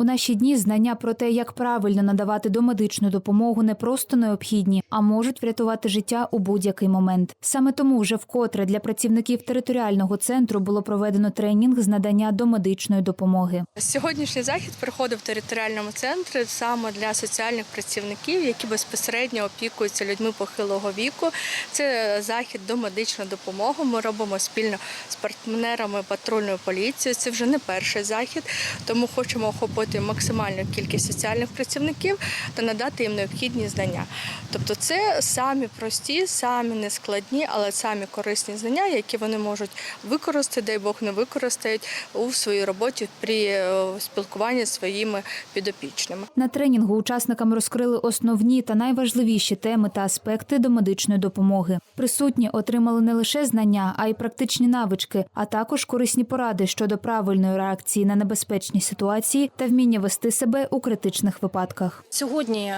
У наші дні знання про те, як правильно надавати домедичну допомогу, не просто необхідні, а можуть врятувати життя у будь-який момент. Саме тому вже вкотре для працівників територіального центру було проведено тренінг з надання домедичної допомоги. Сьогоднішній захід проходив в територіальному центрі саме для соціальних працівників, які безпосередньо опікуються людьми похилого віку. Це захід до медичної допомоги. Ми робимо спільно з партнерами патрульної поліції. Це вже не перший захід, тому хочемо охопити максимальну кількість соціальних працівників та надати їм необхідні знання. Тобто, це самі прості, самі нескладні, але самі корисні знання, які вони можуть використати, дай Бог не використають у своїй роботі при е, спілкуванні з своїми підопічними. На тренінгу учасникам розкрили основні та найважливіші теми та аспекти домедичної допомоги. Присутні отримали не лише знання, а й практичні навички, а також корисні поради щодо правильної реакції на небезпечні ситуації та вміння вести себе у критичних випадках. Сьогодні,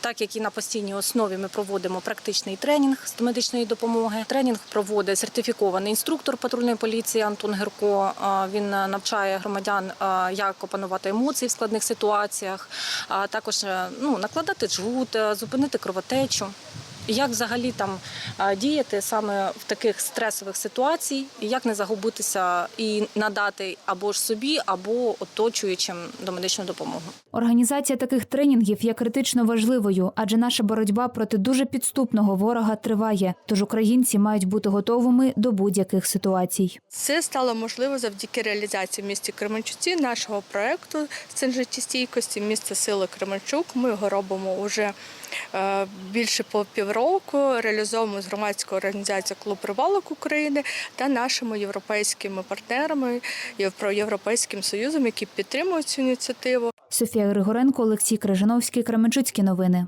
так як і на постійній основі, ми проводимо практичний тренінг з медичної допомоги. Тренінг проводить сертифікований інструктор патрульної поліції Антон Герко. Він навчає громадян, як опанувати емоції в складних ситуаціях, а також е, ну, накладати джгут, е, зупинити кровотечу. Як взагалі там діяти саме в таких стресових ситуацій, і як не загубитися і надати або ж собі, або оточуючим домедичну допомогу. Організація таких тренінгів є критично важливою, адже наша боротьба проти дуже підступного ворога триває. Тож українці мають бути готовими до будь-яких ситуацій. Це стало можливо завдяки реалізації в місті Кременчуці нашого проекту «Сцен життєстійкості місто Сили Кременчук. Ми його робимо вже е, більше по півроку. Реалізовуємо з громадською організацією Клуб Рибалок України та нашими європейськими партнерами Європейським Союзом, які підтримують цю ініціативу. Софія Григоренко, Олексій Крижановський, Кременчуцькі новини.